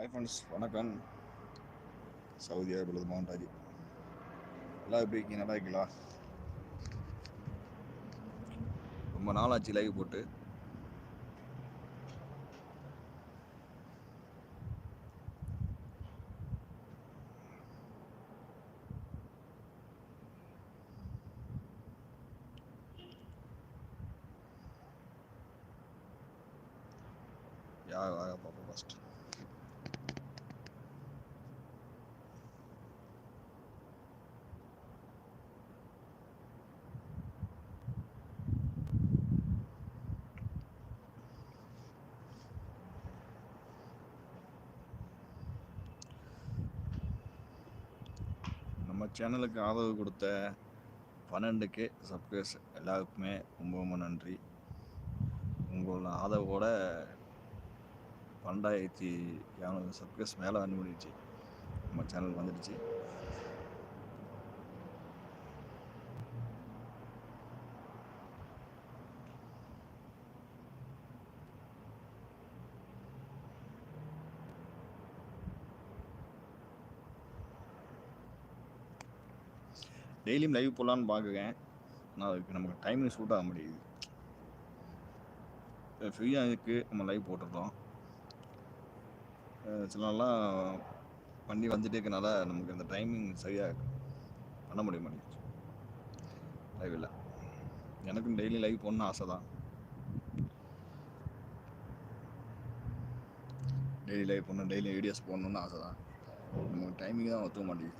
Hi friends வணக்கம். Saudi அரேபியது மவுண்ட் எல்லாம் எப்படி இருக்கீங்க? நல்லா இருக்கீங்களா? ரொம்ப நாளாச்சு லைவ் போட்டு. யா வாங்க பார்ப்போம் ஃபஸ்ட்டு சேனலுக்கு ஆதரவு கொடுத்த பன்னெண்டுக்கு சப்ஸ்கிரைஸ் எல்லாருக்குமே ரொம்ப ரொம்ப நன்றி. உங்களோட ஆதரவோட பன்னெண்டாயிரத்தி இரநூறு சப்ஸ்கிரைஸ் மேலே வந்து முடிச்சு நம்ம சேனல் வந்துடுச்சு. டெய்லியும் லைவ் போடலான்னு பார்க்குறேன் ஆனால் அதுக்கு நமக்கு டைமிங் சூட் ஆக முடியுது ஃப்ரீயாக இருக்குது நம்ம லைவ் போட்டுருக்கோம் சில நாள்லாம் வண்டி வந்துட்டே இருக்கனால நமக்கு அந்த டைமிங் சரியாக பண்ண முடிய மாட்டேங்குது. லைவ் இல்லை. எனக்கும் டெய்லி லைவ் போடணும்னு ஆசை தான் டெய்லி லைவ் போடணும் டெய்லி வீடியோஸ் போடணும்னு ஆசை தான் நமக்கு டைமிங் தான் ஒத்துக்க மாட்டேங்குது.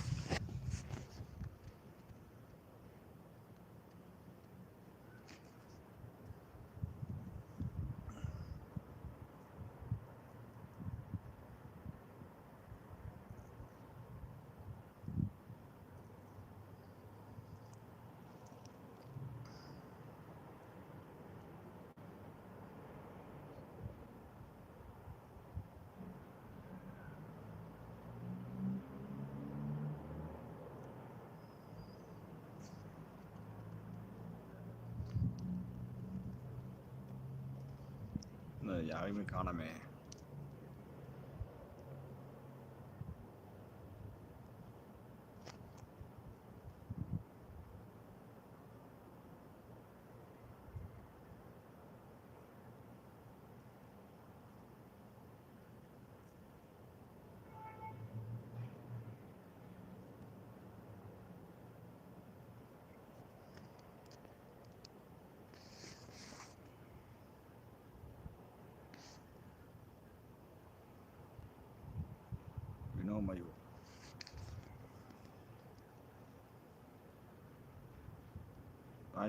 யாரையுமே காணாமே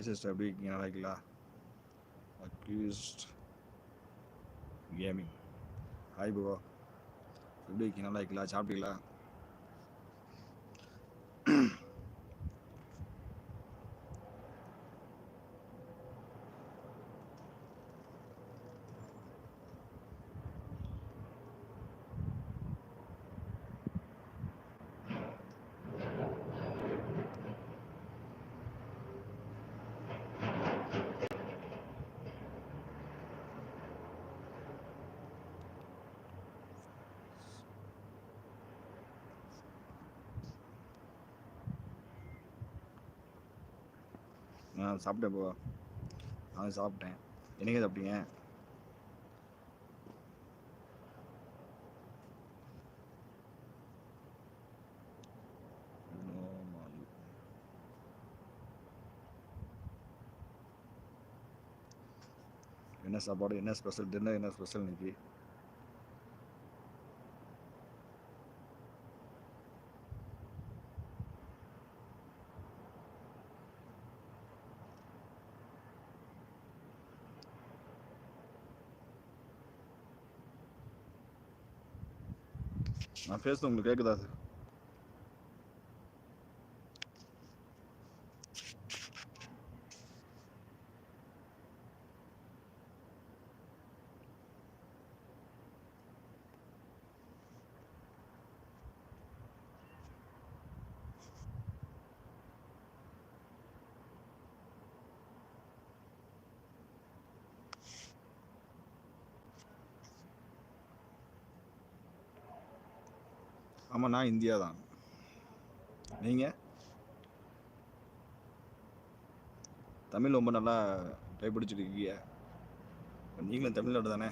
ஹாய் எப்படி இருக்கீங்க நல்லா இருக்கீங்களா அக்யூஸ்ட் கேமிங் ஹாய் ப்ரோ எப்படி இருக்கீங்க நல்லா இருக்கீங்களா சாப்பிட்டீங்களா ஆ சாப்பிட்டேன் போ நான் சாப்பிட்டேன். என்னங்க சாப்பிட்டீங்க? என்ன சாப்பாடு? என்ன ஸ்பெஷல் டின்னர் என்ன ஸ்பெஷல் இன்னைக்கு? பேசுது உங்களுக்கு கேட்குதா சார் ஆமாம் நான் இந்தியா தான். நீங்கள் தமிழ் ரொம்ப நல்லா கைப்பிடிச்சிருக்கீங்க நீங்களும் தமிழ்நாடு தானே?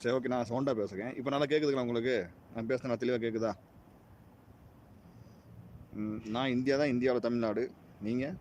சரி ஓகே நான் சவுண்டாக பேசுகிறேன் இப்போ நல்லா கேட்குதுங்களா உங்களுக்கு? நான் பேசுகிறேன் நான் தெளிவாக கேட்குதா நான் இந்தியா தான் இந்தியாவில் தமிழ்நாடு. நீங்கள்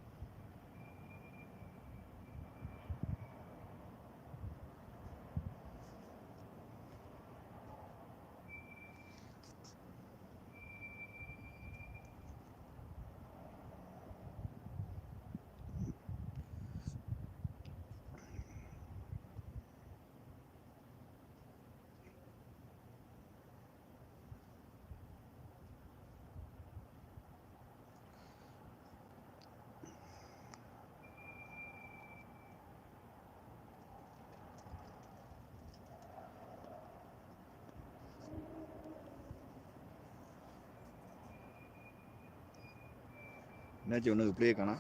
என்னாச்சு ஒன்று இப்படியே காணா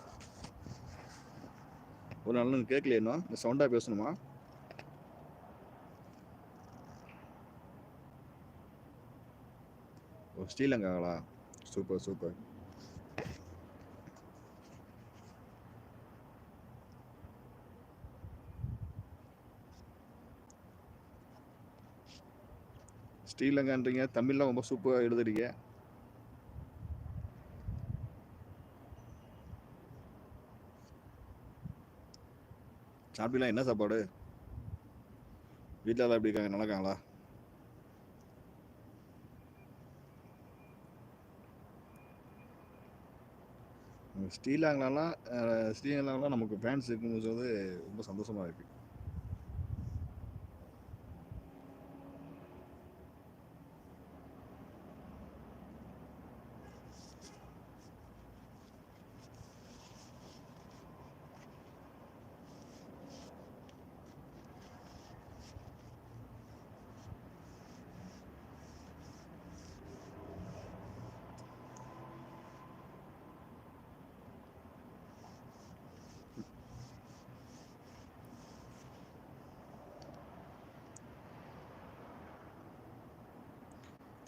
ஒரு நாள் கேட்கலையே இன்னும். இந்த சவுண்டாக பேசணுமா? ஓ ஸ்ரீலங்காங்களா சூப்பர் சூப்பர். ஸ்ரீலங்கான்றீங்க. தமிழ்லாம் ரொம்ப சூப்பராக எழுதுறீங்க. சாப்பிட்டீங்களா என்ன சாப்பாடு? வீட்டில் எல்லாம் எப்படி இருக்காங்க? நல்லா இருக்காங்களா? ஸ்ரீலங்காலாம் ஸ்ரீலங்காலாம் நமக்கு ஃபேன்ஸ் இருக்கும்போது ரொம்ப சந்தோஷமாக இருக்குது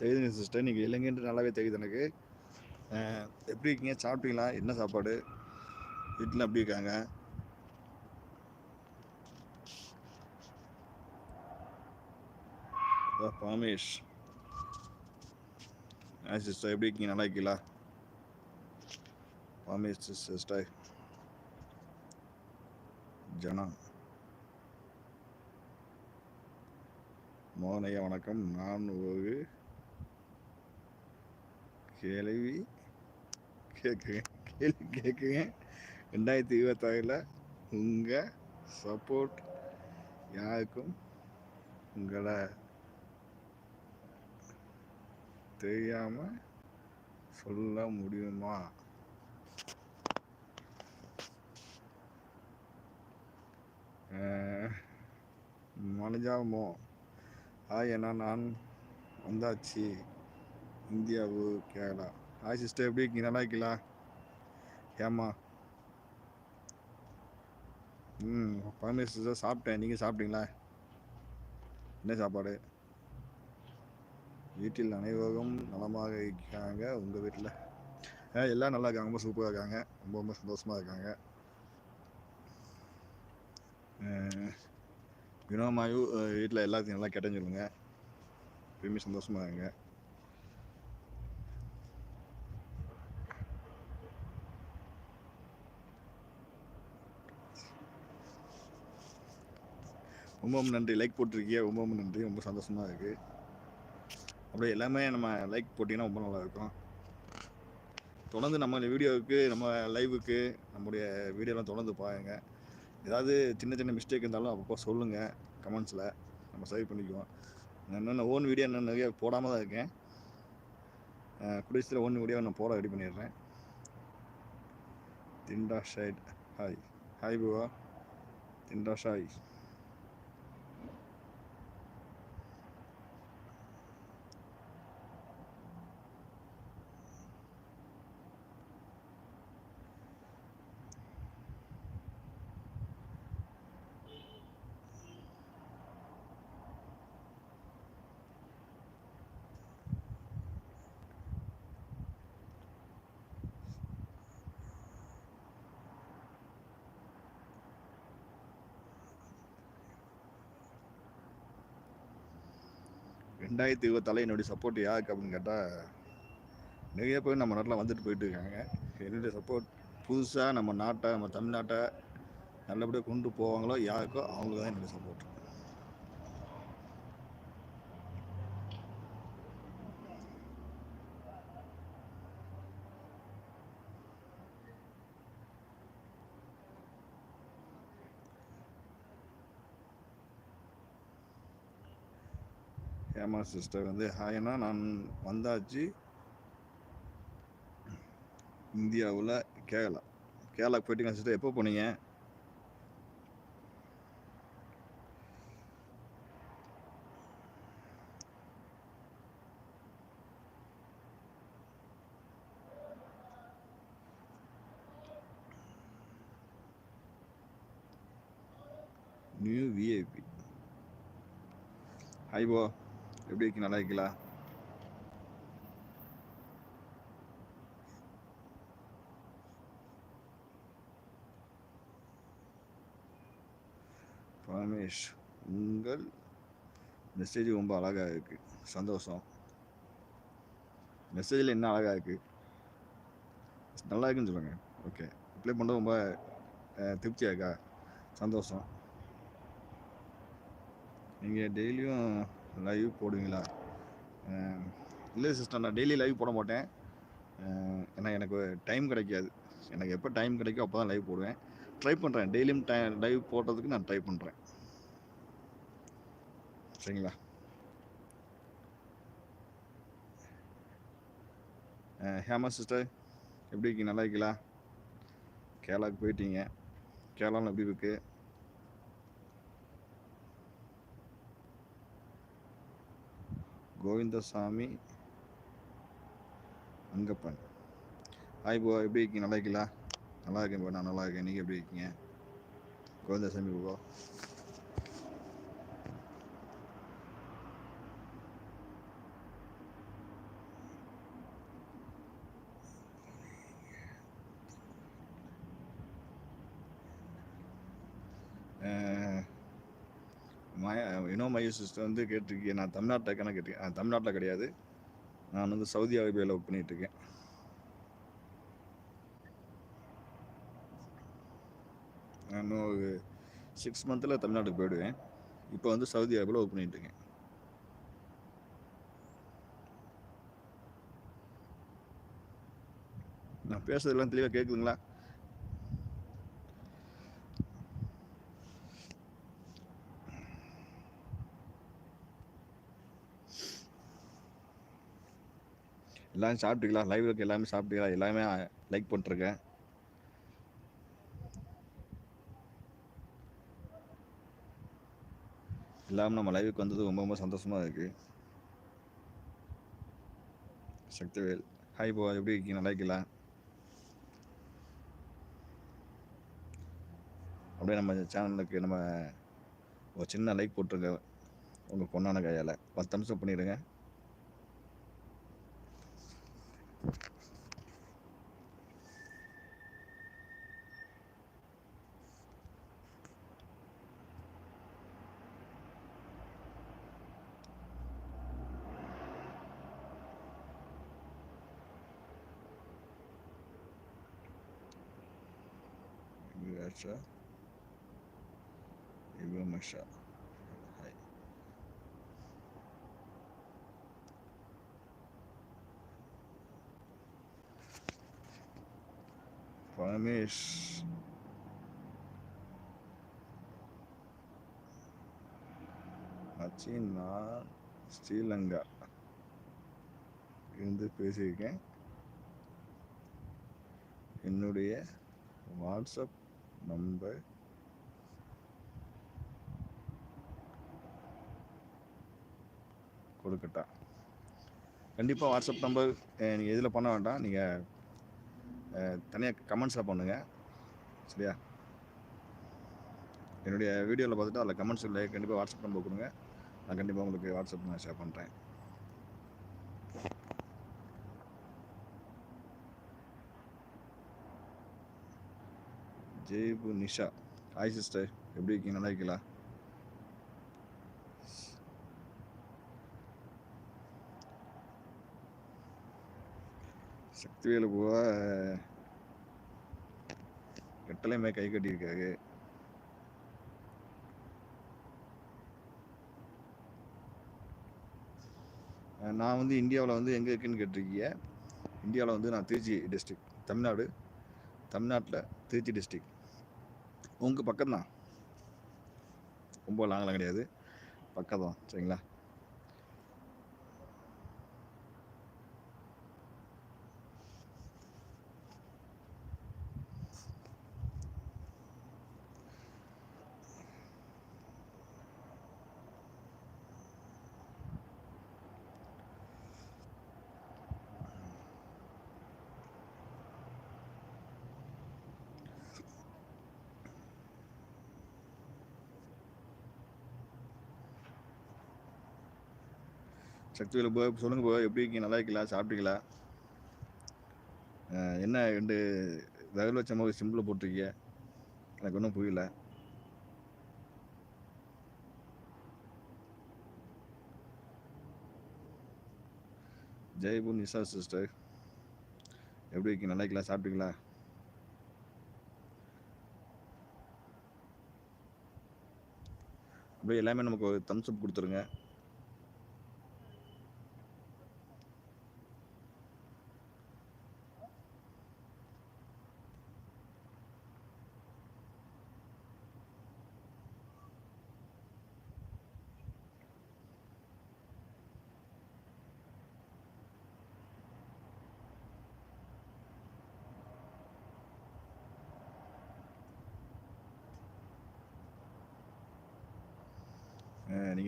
தெரியுதுங்க சிஸ்டர் நீங்கள் இல்லைங்கன்ட்டு நல்லாவே தெரியுது எனக்கு. எப்படி இருக்கீங்க? சாப்பிட்டீங்களா? என்ன சாப்பாடு? வீட்டில் எப்படி இருக்காங்க? பாமேஷ் ஆ சிஸ்டர் எப்படி இருக்கீங்க? நல்லா இருக்கீங்களா? பாமேஷ் சிஸ்டர் ஜனா. மோகனையா வணக்கம். நான் ஒரு கேள்வி கேட்குறேன் கேள்வி கேட்குறேன் ரெண்டாயிரத்தி இருபத்தாறில் உங்கள் சப்போர்ட் யாருக்கும் உங்களை தெரியாமல் சொல்ல முடியுமா? மனஜாமோ ஆ ஏன்னா நான் வந்தாச்சு. இந்தியாவு கேரளா? ஹாய் சிஸ்டர் எப்படி இருக்கீங்க? நல்லா இருக்கீங்களா? ஏம்மா? ம் பழமே சிஸ்டர் சாப்பிட்டேன். நீங்கள் சாப்பிட்டீங்களா? என்ன சாப்பாடு? வீட்டில் அனைவரும் நலமாக இருக்காங்க. உங்கள் வீட்டில்? ஆ எல்லாம் நல்லா இருக்காங்க. ரொம்ப சூப்பராக இருக்காங்க. ரொம்ப ரொம்ப சந்தோஷமாக இருக்காங்க. வினோமாயு வீட்டில் எல்லாத்தையும் நல்லா கேட்டேன்னு சொல்லுங்கள் எப்பயுமே சந்தோஷமாக இருங்க. ரொம்ப நன்றி. லைக் போட்டிருக்கீங்க ரொம்ப நன்றி. ரொம்ப சந்தோஷமாக இருக்குது அப்படியே எல்லாமே நம்ம லைக் போட்டிங்கன்னா ரொம்ப நல்லா இருக்கும் தொடர்ந்து நம்ம வீடியோவுக்கு நம்ம லைவுக்கு நம்முடைய வீடியோலாம் தொடர்ந்து பாருங்க. ஏதாவது சின்ன சின்ன மிஸ்டேக் இருந்தாலும் அப்பப்போ சொல்லுங்கள் கமெண்ட்ஸில் நம்ம சரி பண்ணிக்குவோம். நான் ஓன் வீடியோ என்னென்ன நிறைய போடாமல் தான் இருக்கேன். குடிசத்தில் ஓன் வீடியோ நான் போட ரெடி பண்ணிடுறேன். திண்டா ஷைட் ஹாய் ஹாய் புவா திண்டா ஷாய் ரெண்டாயிரத்தி இருபத்தால என்னுடைய சப்போர்ட் யாருக்கு அப்படின்னு கேட்டால் நிறைய பேர் நம்ம நாட்டில் வந்துட்டு போயிட்டு இருக்காங்க. என்னுடைய சப்போர்ட் புதுசாக நம்ம நாட்டை நம்ம தமிழ்நாட்டை நல்லபடியாக கொண்டு போவாங்களோ யாருக்கோ அவங்களுக்கு தான் என்னுடைய சப்போர்ட் ஹேமா சிஸ்டர் வந்து ஹாய்னா நான் வந்தாச்சு. இந்தியாவில் கேரளா. கேரளாக்கு போயிட்டீங்க சிஸ்டர்? எப்போ போனீங்க? நியூ விஐபி ஹாய் போ எப்படி இருக்கு நல்லா இருக்கீங்களா பரமேஷ் உங்கள் மெசேஜ் ரொம்ப அழகாக இருக்கு. சந்தோஷம். மெசேஜில் என்ன அழகாக இருக்கு? நல்லா இருக்குன்னு சொல்லுங்கள் ஓகே அப்ளை பண்ண ரொம்ப திருப்தியாக இருக்கா? சந்தோஷம். நீங்கள் டெய்லியும் லைவ் போடுவீங்களா? இல்லை சிஸ்டர் நான் டெய்லி லைவ் போட மாட்டேன். ஏன்னா எனக்கு டைம் கிடைக்காது. எனக்கு எப்போ டைம் கிடைக்கும் அப்போ தான் லைவ் போடுவேன் ட்ரை பண்ணுறேன் டெய்லியும் டை லைவ் போடுறதுக்கு நான் ட்ரை பண்ணுறேன் சரிங்களா? ஹேமா சிஸ்டர் எப்படி இருக்கீங்க? நல்லா இருக்கீங்களா? கேரளாவுக்கு போயிட்டீங்க. கேரளாவில் எப்படி இருக்குது கோவிந்தசாமி அங்கப்பன். ஹாய் போ எப்படி இருக்கீங்க? நல்லா இருக்கீங்களா? நல்லா இருக்கேன் போ நான் நல்லா இருக்கேன். நீங்கள் எப்படி இருக்கீங்க? கோவிந்தசாமி போ சிஸ்டர் வந்து கேட்டிருக்கேன் நான் தமிழ்நாட்டில் இருக்கேன்னு கேட்டிருக்கேன் தமிழ்நாட்டில் கிடையாது. நான் வந்து சவுதி அரேபியாவில் ஒர்க் பண்ணிட்டு இருக்கேன். நான் இன்னும் ஒரு சிக்ஸ் மந்தில் தமிழ்நாட்டுக்கு போயிடுவேன். இப்போ வந்து சவுதி அரேபியாவில் ஒர்க் பண்ணிகிட்ருக்கேன் இருக்கேன். நான் பேசுறதெல்லாம் தெளிவாக கேட்குதுங்களா எல்லாம் சாப்பிட்டுக்கலாம். லைவ் இருக்க எல்லாமே சாப்பிட்டுக்கலாம். எல்லாமே லைக் பண்ணிருக்கேன் எல்லாமே நம்ம லைவுக்கு வந்தது ரொம்ப ரொம்ப சந்தோஷமாக இருக்குது சக்திவேல். ஹாய் போ எப்படி இருக்கீங்க? நல்லா இருக்கலாம் அப்படியே நம்ம சேனலுக்கு நம்ம ஒரு சின்ன லைக் போட்டுருங்க உங்கள் பொண்ணான கையால். பத்து நிமிஷம் பண்ணிடுங்க. Gotcha. Iwamasha. Hai. பரமேஷ் ஆச்சு நான் ஸ்ரீலங்கா இருந்து பேசியிருக்கேன் என்னுடைய வாட்ஸ்அப் நம்பர் கொடுக்கட்டா. கண்டிப்பாக வாட்ஸ்அப் நம்பர் நீங்கள் இதில் பண்ண வேண்டாம். நீங்கள் தனியாக கமெண்ட்ஸில் பண்ணுங்கள் சரியா? என்னுடைய வீடியோவில் பார்த்துட்டு அதில் கமெண்ட்ஸ் இல்லை. கண்டிப்பாக வாட்ஸ்அப் நம்பர் கொடுங்க. நான் கண்டிப்பாக உங்களுக்கு வாட்ஸ்அப் நான் ஷேர் பண்ணுறேன் ஜெய்பு நிஷா. ஹாய் சிஸ்டர் எப்படி இருக்கீங்க? நல்லா இருக்கீங்களா? சக்திவேலு பூவா கட்டளையுமே கை கட்டியிருக்காரு. நான் வந்து இந்தியாவில் வந்து எங்கே இருக்குன்னு கேட்டிருக்கீங்க? இந்தியாவில் வந்து நான் திருச்சி டிஸ்ட்ரிக்ட் தமிழ்நாடு. தமிழ்நாட்டில் திருச்சி டிஸ்ட்ரிக்ட் உங்கள் பக்கம் தான் ரொம்ப லாங்கெலாம் கிடையாது. பக்கம் தான் சரிங்களா? சக்திவேல் போ சொல்லுங்க போ. எப்படி இருக்கீங்க? நல்லா இருக்கீங்களா? சாப்பிட்டீங்களா? என்ன ரெண்டு தகவல் வச்ச மாதிரி சிம்பிள் போட்டிருக்கீங்க? எனக்கு ஒன்றும் புரியல. ஜெய்பூர் நிஷா சிஸ்டர் எப்படி இருக்கீங்க? நல்லா இருக்கலாம் சாப்பிட்டீங்களா? அப்படியே எல்லாமே நமக்கு ஒரு தம்ஸ் அப் கொடுத்துருங்க.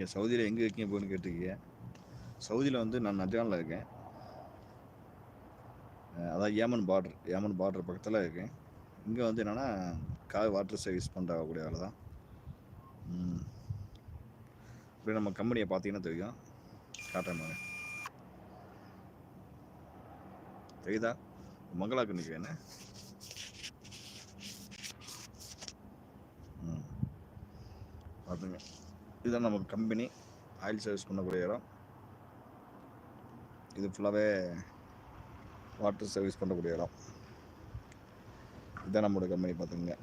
நீங்கள் சவுதியில் எங்கே இருக்கீங்க போகணும்னு கேட்டிருக்கீங்க. சவுதியில் வந்து நான் நஜானில் இருக்கேன். அதான் ஏமன் பார்டர் ஏமன் பார்டர் பக்கத்தில் இருக்கேன். இங்கே வந்து என்னென்னா கார் வாட்டர் சர்வீஸ் பண்ணுறக்கூடிய வேலை தான். இப்படி அப்படியே நம்ம கம்பெனியை பார்த்தீங்கன்னா தெரியும். காட்டுறேன் தெரியுதா? மங்களாக்கு நிற்கிறேன் ம். பார்த்துங்க. இதுதான் நம்ம கம்பெனி ஆயில் சர்வீஸ் பண்ணக்கூடிய இடம். இது ஃபுல்லாகவே வாட்டர் சர்வீஸ் பண்ணக்கூடிய இடம். இதுதான் நம்மளோட கம்பெனி பார்த்துங்க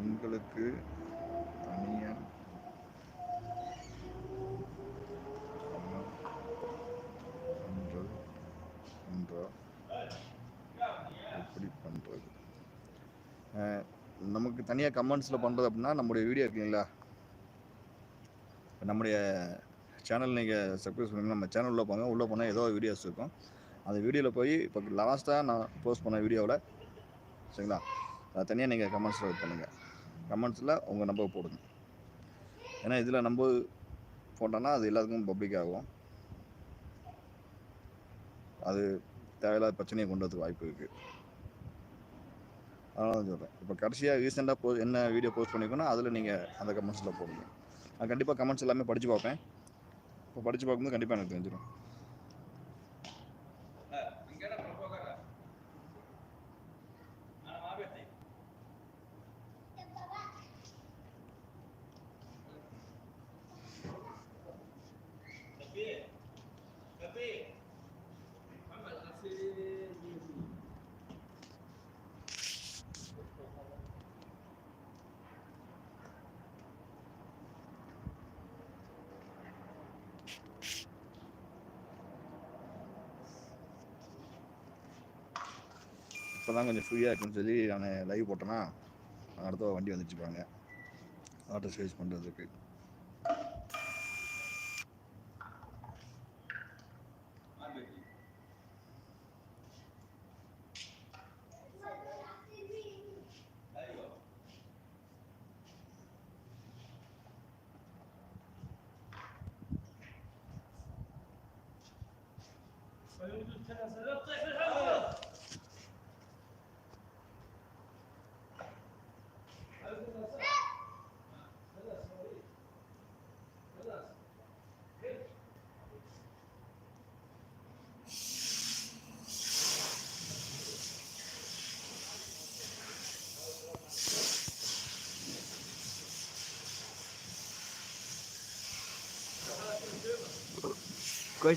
உங்களுக்கு நமக்கு தனியாக கமெண்ட்ஸில் பண்ணுறது அப்படின்னா நம்முடைய வீடியோ இருக்குங்களா? நம்முடைய சேனல் நீங்கள் சப்ஸ்கிரைப் பண்ணி நம்ம சேனல் உள்ளே போங்க. உள்ளே போனால் ஏதோ வீடியோஸ் இருக்கும். அந்த வீடியோவில் போய் இப்போ லாஸ்ட்டாக நான் போஸ்ட் பண்ண வீடியோவில் சரிங்களா? அதை தனியாக நீங்கள் கமெண்ட்ஸில் பண்ணுங்கள் கமெண்ட்ஸில் உங்கள் நம்பர் போடுங்க. ஏன்னா இதில் நம்ம போட்டோன்னா அது எல்லாத்துக்கும் பப்ளிக் ஆகும். அது தேவையில்லாத பிரச்சனையை கொண்டு வரதுக்கு வாய்ப்பு இருக்குது அதனால சொல்கிறேன் இப்போ கடைசியாக ரீசெண்டாக போ என்ன வீடியோ போஸ்ட் பண்ணிருக்கோன்னா அதில் நீங்கள் அந்த கமெண்ட்ஸில் போடுங்க. நான் கண்டிப்பாக கமெண்ட்ஸ் எல்லாமே படித்து பார்ப்பேன். இப்போ படித்து பார்க்கும்போது கண்டிப்பாக எனக்கு தெரிஞ்சிடும் இப்போ தான் கொஞ்சம் ஃப்ரீயாக இருக்குன்னு சொல்லி நான் லைவ் போட்டேன்னா அடுத்த வண்டி வந்துச்சுப்பாங்க ஆட்டோ சர்வீஸ் பண்ணுறதுக்கு كويس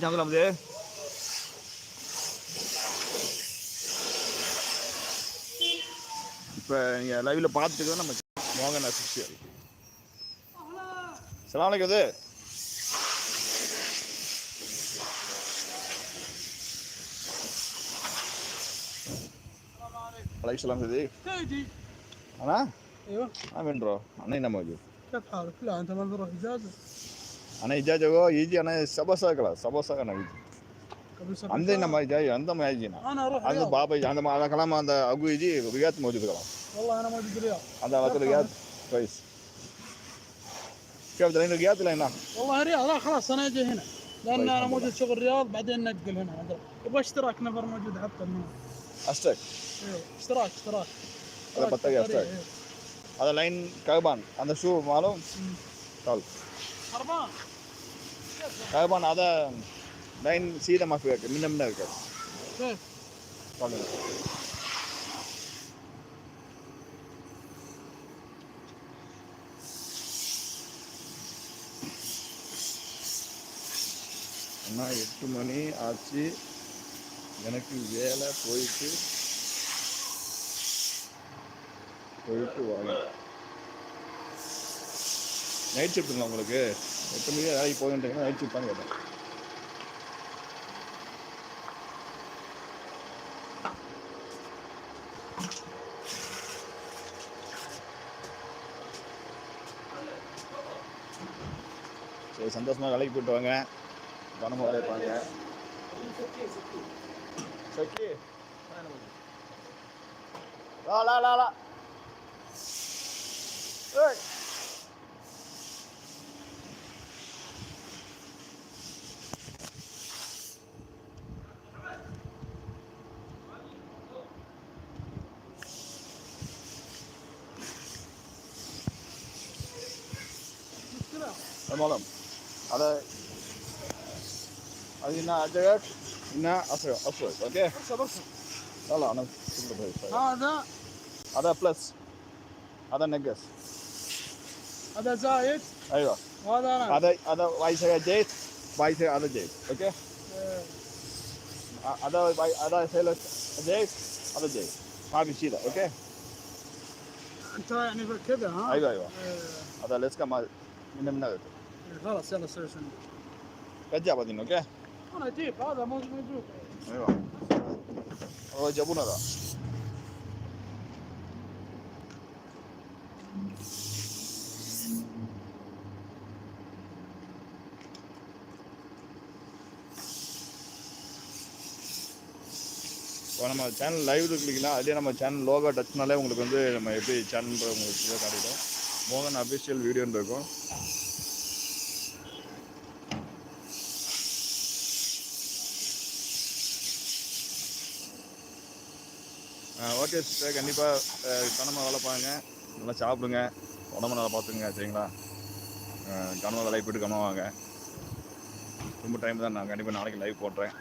نعمل عمل ايه؟ இப்போ நீங்கள் லைவில் பார்த்துட்டு நம்ம மோகன் அசிஷியல் சலாம் அலைக்கும் இது عليك السلام سيدي تيجي انا ايوه ما من روح انا هنا موجود كيف حالك؟ لا انت ما بتروح اجازه انا اجازه هو يجي انا سبا كلا سبا انا يجي قبل سبع عندنا ساعات. ما جاي عندنا ما يجينا انا اروح عند رياض بابا يجي عند ما على كلام عند ابو يجي رياض موجود كلام والله انا موجود رياض عند على طول رياض كويس كيف دلين رياض ولا هنا؟ والله رياض لا خلاص انا اجي هنا لان طيب، انا الحمد موجود شغل رياض بعدين ننقل هنا عند- يبغى اشتراك نفر موجود حتى من أشتك ايوه اشتراك اشتراك هذا بطارية بطارية، اشتراك. إيوه. هذا لاين كايبان هذا شو معلوم؟ مم. قال خربان அதுபான் அதை லைன் சீத மாஃபி இருக்கு முன்ன முன்ன இருக்காது ஆனால் எட்டு மணி ஆச்சு. எனக்கு வேலை போயிட்டு போயிட்டு வாங்க. நைட் ஷிஃப்ட்டுங்களா உங்களுக்கு? எட்டு மணிக்கு வேலைக்கு போகின்றீங்கன்னா நைட் ஷிஃப்ட் கேட்டேன். சரி சந்தோஷமாக வேலைக்கு போயிட்டு வாங்க. கவனமாக வேலையை பாருங்க. சக்கி. லா லா லா லா ஏய் مشكله المعلم هذا هذه هنا عجلات هنا أسرع أسرع أوكي؟ اركب اركب لا لا أنا كله بهي هذا؟ هذا بلس هذا نقص. هذا زايد. أيوه. وهذا أنا. هذا هذا وايس جيت وايس هذا جيت أوكي؟ إيه. هذا واي- هذا سيلس جيت هذا جيت. ما في شيء أوكي؟ أنت يعني كذا ها؟ أيوه أيوه. إيه. هذا ليس كما من من إيه، خلاص يلا سوي شنو كجا بدين أوكي انا جيب هذا موجود موجود أيوه هو جابونا ده இப்போ நம்ம சேனல் லைவ் இருக்கீங்களா அதே நம்ம சேனல் லோகோ டச்னாலே உங்களுக்கு வந்து நம்ம எப்படி சேனல்ன்ற உங்களுக்கு காட்டிடும் மோகன் அஃபிஷியல் வீடியோன்னு இருக்கும் ஓகே கண்டிப்பாக கனமாக வேலை பாருங்க. நல்லா சாப்பிடுங்க. உடம்பு நல்லா பார்த்துங்க சரிங்களா? கனமாக வேலைக்கு போயிட்டு கனமாக வாங்க. ரொம்ப டைம் தான் நான் கண்டிப்பாக நாளைக்கு லைவ் போடுறேன்.